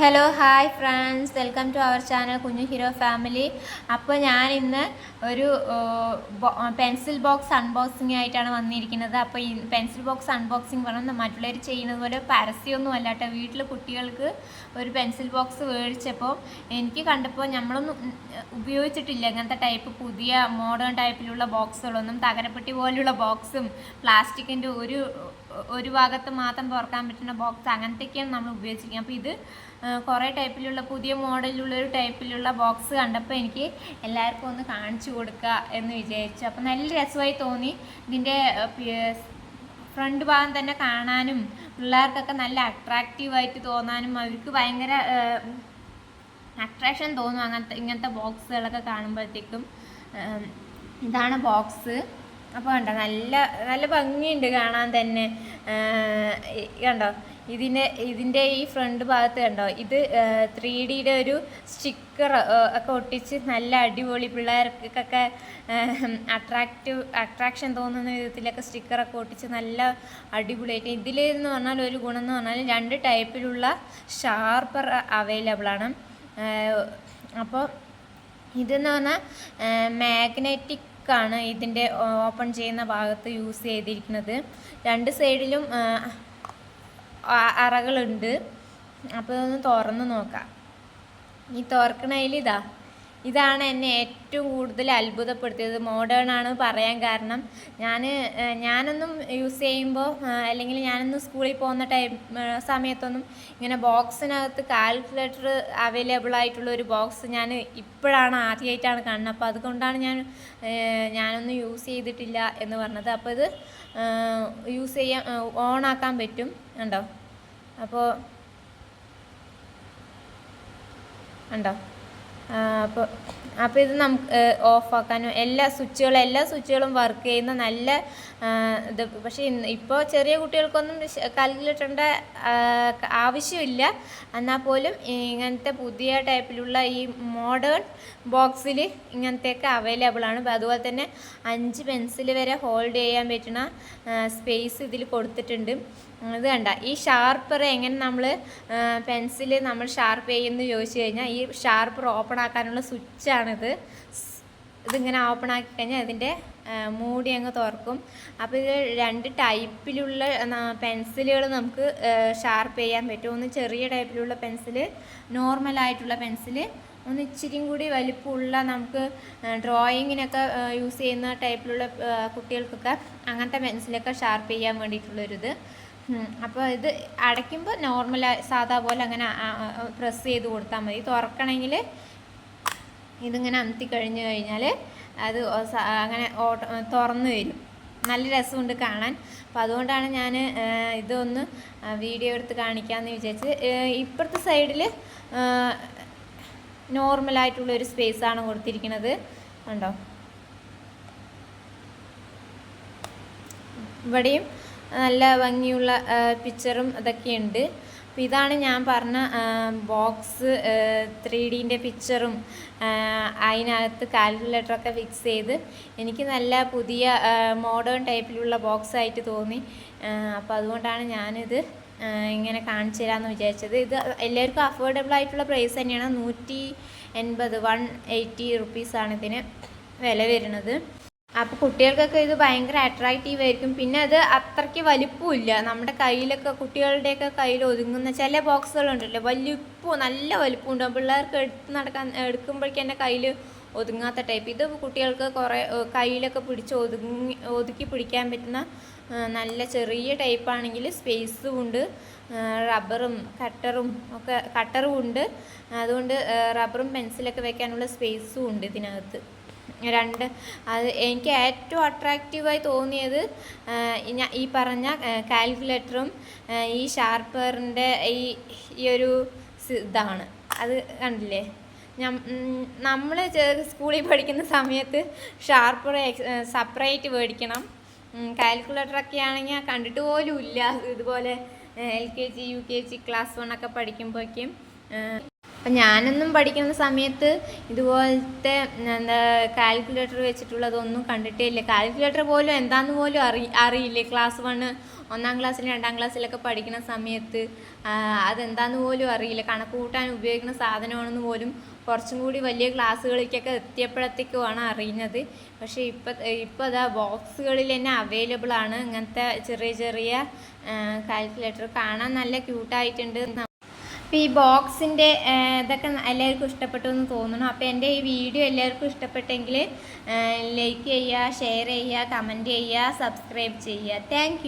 Hello hi friends welcome to our channel കുഞ്ഞു hero family അപ്പോൾ ഞാൻ ഇന്ന് ഒരു പെൻസിൽ ബോക്സ് അൺബോക്സിംഗ് ആയിട്ടാണ് വന്നിരിക്കുന്നത്. അപ്പോൾ ഈ പെൻസിൽ ബോക്സ് അൺബോക്സിംഗ് പറഞ്ഞാൽ മറ്റുള്ളവർ ചെയ്യുന്നത് പോലെ പരസ്യമൊന്നും അല്ല കേട്ടോ. വീട്ടിൽ കുട്ടികൾക്ക് ഒരു പെൻസിൽ ബോക്സ് മേടിച്ചപ്പോൾ എനിക്ക് കണ്ടപ്പോൾ നമ്മളൊന്നും ഉപയോഗിച്ചിട്ടില്ല. അങ്ങനത്തെ ടൈപ്പ് പുതിയ മോഡേൺ ടൈപ്പിലുള്ള ബോക്സുകളൊന്നും തകരപ്പെട്ടി പോലുള്ള ബോക്സും പ്ലാസ്റ്റിക്കിന്റെ ഒരു ഒരു ഭാഗത്ത് മാത്രം തുറക്കാൻ പറ്റുന്ന ബോക്സ് അങ്ങനത്തെയൊക്കെയാണ് നമ്മൾ ഉപയോഗിച്ചിരിക്കുന്നത്. അപ്പോൾ ഇത് കുറേ ടൈപ്പിലുള്ള പുതിയ മോഡലിലുള്ള ഒരു ടൈപ്പിലുള്ള ബോക്സ് കണ്ടപ്പോൾ എനിക്ക് എല്ലാവർക്കും ഒന്ന് കാണിച്ചു കൊടുക്കുക എന്ന് വിചാരിച്ചു. അപ്പോൾ നല്ല രസമായി തോന്നി. ഇതിന്റെ ഫ്രണ്ട് ഭാഗം തന്നെ കാണാനും പിള്ളേർക്കൊക്കെ നല്ല അട്രാക്റ്റീവായിട്ട് തോന്നാനും അവർക്ക് ഭയങ്കര അട്രാക്ഷൻ തോന്നും അങ്ങനത്തെ ഇങ്ങനത്തെ ബോക്സുകളൊക്കെ കാണുമ്പോഴത്തേക്കും. ഇതാണ് ബോക്സ് അപ്പോൾ കണ്ടോ നല്ല നല്ല ഭംഗിയുണ്ട് കാണാൻ തന്നെ. കണ്ടോ ഇതിന്റെ ഇതിന്റെ ഈ ഫ്രണ്ട് ഭാഗത്ത് കണ്ടോ ഇത് ത്രീ ഡിയുടെ ഒരു സ്റ്റിക്കർ ഒക്കെ ഒട്ടിച്ച് നല്ല അടിപൊളി പിള്ളേർക്കൊക്കെ അട്രാക്റ്റീവ് അട്രാക്ഷൻ തോന്നുന്ന വിധത്തിലൊക്കെ സ്റ്റിക്കറൊക്കെ ഒട്ടിച്ച് നല്ല അടിപൊളിയായിട്ട്. ഇതിലെന്ന് പറഞ്ഞാൽ ഒരു ഗുണം എന്ന് പറഞ്ഞാൽ രണ്ട് ടൈപ്പിലുള്ള ഷാർപ്പർ അവൈലബിൾ ആണ്. അപ്പോൾ ഇതെന്ന് പറഞ്ഞാൽ മാഗ്നറ്റിക് ആണ് ഇതിന്റെ ഓപ്പൺ ചെയ്യുന്ന ഭാഗത്ത് യൂസ് ചെയ്തിരിക്കുന്നത്. രണ്ട് സൈഡിലും അറകളുണ്ട്. അപ്പോൾ ഇതൊന്ന് തുറന്ന് നോക്കാം. ഈ തുറക്കണതിൽ ഇതാ. ഇതാണ് എന്നെ ഏറ്റവും കൂടുതൽ അത്ഭുതപ്പെടുത്തിയത്. മോഡേൺ ആണ് പറയാൻ കാരണം. ഞാൻ ഞാനൊന്നും യൂസ് ചെയ്യുമ്പോൾ അല്ലെങ്കിൽ ഞാനൊന്നും സ്കൂളിൽ പോകുന്ന ടൈം സമയത്തൊന്നും ഇങ്ങനെ ബോക്സിനകത്ത് കാൽക്കുലേറ്റർ അവൈലബിൾ ആയിട്ടുള്ള ഒരു ബോക്സ് ഞാൻ ഇപ്പോഴാണ് ആദ്യമായിട്ടാണ് കാണുന്നത്. അപ്പോൾ അതുകൊണ്ടാണ് ഞാൻ ഞാനൊന്നും യൂസ് ചെയ്തിട്ടില്ല എന്ന് പറഞ്ഞത്. അപ്പോൾ ഇത് യൂസ് ചെയ്യാൻ ഓൺ ആക്കാൻ പറ്റും. ഉണ്ടോ അപ്പോൾ ഉണ്ടോ അപ്പോൾ അപ്പോൾ ഇത് നമുക്ക് ഓഫാക്കാനും എല്ലാ സ്വിച്ചുകളും എല്ലാ സ്വിച്ചുകളും വർക്ക് ചെയ്യുന്ന നല്ല ഇത് പക്ഷേ ഇപ്പോൾ ചെറിയ കുട്ടികൾക്കൊന്നും കാൽക്കുലേറ്ററിന്റെ ആവശ്യമില്ല. എന്നാൽ പോലും ഇങ്ങനത്തെ പുതിയ ടൈപ്പിലുള്ള ഈ മോഡേൺ ബോക്സിൽ ഇങ്ങനത്തെയൊക്കെ അവൈലബിൾ ആണ്. അതുപോലെ തന്നെ അഞ്ച് പെൻസിൽ വരെ ഹോൾഡ് ചെയ്യാൻ പറ്റുന്ന സ്പേസ് ഇതിൽ കൊടുത്തിട്ടുണ്ട്. ഇത് കണ്ട ഈ ഷാർപ്പർ എങ്ങനെ നമ്മൾ പെൻസിൽ നമ്മൾ ഷാർപ്പ് ചെയ്യുമെന്ന് ചോദിച്ചു കഴിഞ്ഞാൽ ഈ ഷാർപ്പർ ഓപ്പൺ ആക്കാനുള്ള സ്വിച്ചാണിത്. ഇതിങ്ങനെ ഓപ്പൺ ആക്കി കഴിഞ്ഞാൽ ഇതിന്റെ മൂടി അങ്ങ് തുറക്കും. അപ്പോൾ ഇത് രണ്ട് ടൈപ്പിലുള്ള പെൻസിലുകൾ നമുക്ക് ഷാർപ്പ് ചെയ്യാൻ പറ്റും. ഒന്ന് ചെറിയ ടൈപ്പിലുള്ള പെൻസിൽ നോർമലായിട്ടുള്ള പെൻസിൽ ഒന്ന് ഇച്ചിരിയും കൂടി വലിപ്പമുള്ള നമുക്ക് ഡ്രോയിങ്ങിനൊക്കെ യൂസ് ചെയ്യുന്ന ടൈപ്പിലുള്ള കുട്ടികൾക്കൊക്കെ അങ്ങനത്തെ പെൻസിലൊക്കെ ഷാർപ്പ് ചെയ്യാൻ വേണ്ടിയിട്ടുള്ളൊരിത്. അപ്പോൾ ഇത് അടയ്ക്കുമ്പോൾ നോർമൽ സാധാ പോലെ അങ്ങനെ പ്രസ് ചെയ്ത് കൊടുത്താൽ മതി. തുറക്കണമെങ്കിൽ ഇതിങ്ങനെ അന്തി കഴിഞ്ഞു കഴിഞ്ഞാൽ അത് അങ്ങനെ തുറന്നു വരും. നല്ല രസമുണ്ട് കാണാൻ. അപ്പോൾ അതുകൊണ്ടാണ് ഞാൻ ഇതൊന്ന് വീഡിയോ എടുത്ത് കാണിക്കാമെന്ന് വിചാരിച്ച് ഇപ്പുറത്തെ സൈഡിൽ നോർമലായിട്ടുള്ളൊരു സ്പേസാണ് കൊടുത്തിരിക്കുന്നത് ഉണ്ടോ ഇവിടെയും നല്ല ഭംഗിയുള്ള പിക്ചറും അതൊക്കെയുണ്ട്. അപ്പോൾ ഇതാണ് ഞാൻ പറഞ്ഞ ബോക്സ് ത്രീ ഡീന്റെ പിക്ചറും അതിനകത്ത് കാൽക്കുലേറ്ററൊക്കെ ഫിക്സ് ചെയ്ത് എനിക്ക് നല്ല പുതിയ മോഡേൺ ടൈപ്പിലുള്ള ബോക്സ് ആയിട്ട് തോന്നി. അപ്പോൾ അതുകൊണ്ടാണ് ഞാനിത് ഇങ്ങനെ കാണിച്ചു തരാമെന്ന് വിചാരിച്ചത്. ഇത് എല്ലാവർക്കും അഫോർഡബിൾ ആയിട്ടുള്ള പ്രൈസ് തന്നെയാണ്. നൂറ്റി എൺപത് വൺ എയ്റ്റി റുപ്പീസാണ് ഇതിന് വില വരുന്നത്. അപ്പോൾ കുട്ടികൾക്കൊക്കെ ഇത് ഭയങ്കര അട്രാക്റ്റീവ് ആയിരിക്കും. പിന്നെ അത് അത്രയ്ക്ക് വലിപ്പമില്ല നമ്മുടെ കയ്യിലൊക്കെ കുട്ടികളുടെയൊക്കെ കയ്യിൽ ഒതുങ്ങുന്ന ചില ബോക്സുകളുണ്ടല്ലോ വലിപ്പം നല്ല വലിപ്പം ഉണ്ടാവും പിള്ളേർക്ക് എടുത്ത് നടക്കാൻ എടുക്കുമ്പോഴേക്കും എന്റെ കയ്യിൽ ഒതുങ്ങാത്ത ടൈപ്പ് ഇത് കുട്ടികൾക്ക് കുറേ കയ്യിലൊക്കെ പിടിച്ച് ഒതുങ്ങി ഒതുക്കി പിടിക്കാൻ പറ്റുന്ന നല്ല ചെറിയ ടൈപ്പ് ആണെങ്കിൽ സ്പേസും ഉണ്ട്. റബ്ബറും കട്ടറും ഒക്കെ കട്ടറും ഉണ്ട്. അതുകൊണ്ട് റബ്ബറും പെൻസിലൊക്കെ വെക്കാനുള്ള സ്പേസും ഉണ്ട് ഇതിനകത്ത്. രണ്ട്. അത് എനിക്ക് ഏറ്റവും അട്രാക്റ്റീവായി തോന്നിയത് ഞാൻ ഈ പറഞ്ഞ കാൽക്കുലേറ്ററും ഈ ഷാർപ്പറിന്റെ ഈ ഈ ഒരു ഇതാണ്. അത് കണ്ടില്ലേ? നമ്മൾ സ്കൂളിൽ പഠിക്കുന്ന സമയത്ത് ഷാർപ്പർ സെപ്പറേറ്റ് മേടിക്കണം. കാൽക്കുലേറ്ററൊക്കെ ആണെങ്കിൽ കണ്ടിട്ട് പോലും ഇല്ല. ഇതുപോലെ L K G U K G class one ഒക്കെ പഠിക്കുമ്പോഴേക്കും അപ്പം ഞാനൊന്നും പഠിക്കുന്ന സമയത്ത് ഇതുപോലത്തെ എന്താ കാൽക്കുലേറ്റർ വെച്ചിട്ടുള്ളതൊന്നും കണ്ടിട്ടേ ഇല്ല കാൽക്കുലേറ്റർ പോലും എന്താന്ന് പോലും അറി അറിയില്ലേ? ക്ലാസ് വണ്ണ് ഒന്നാം ക്ലാസ്സിലും രണ്ടാം ക്ലാസ്സിലൊക്കെ പഠിക്കുന്ന സമയത്ത് അതെന്താന്ന് പോലും അറിയില്ല. കണക്ക് കൂട്ടാൻ ഉപയോഗിക്കുന്ന സാധനമാണെന്ന് പോലും കുറച്ചും കൂടി വലിയ ക്ലാസ്സുകളിലേക്കൊക്കെ എത്തിയപ്പോഴത്തേക്കുമാണ് അറിയുന്നത്. പക്ഷേ ഇപ്പം ഇപ്പോൾ അതാ ബോക്സുകളിൽ തന്നെ അവൈലബിൾ ആണ്. ഇങ്ങനത്തെ ചെറിയ ചെറിയ കാൽക്കുലേറ്റർ കാണാൻ നല്ല ക്യൂട്ടായിട്ടുണ്ട് അപ്പോൾ ഈ ബോക്സിന്റെ ഇതൊക്കെ എല്ലാവർക്കും ഇഷ്ടപ്പെട്ടു എന്ന് തോന്നുന്നു. അപ്പോൾ എന്റെ ഈ വീഡിയോ എല്ലാവർക്കും ഇഷ്ടപ്പെട്ടെങ്കിൽ ലൈക്ക് ചെയ്യുക ഷെയർ ചെയ്യുക കമന്റ് ചെയ്യുക സബ്സ്ക്രൈബ് ചെയ്യുക. താങ്ക്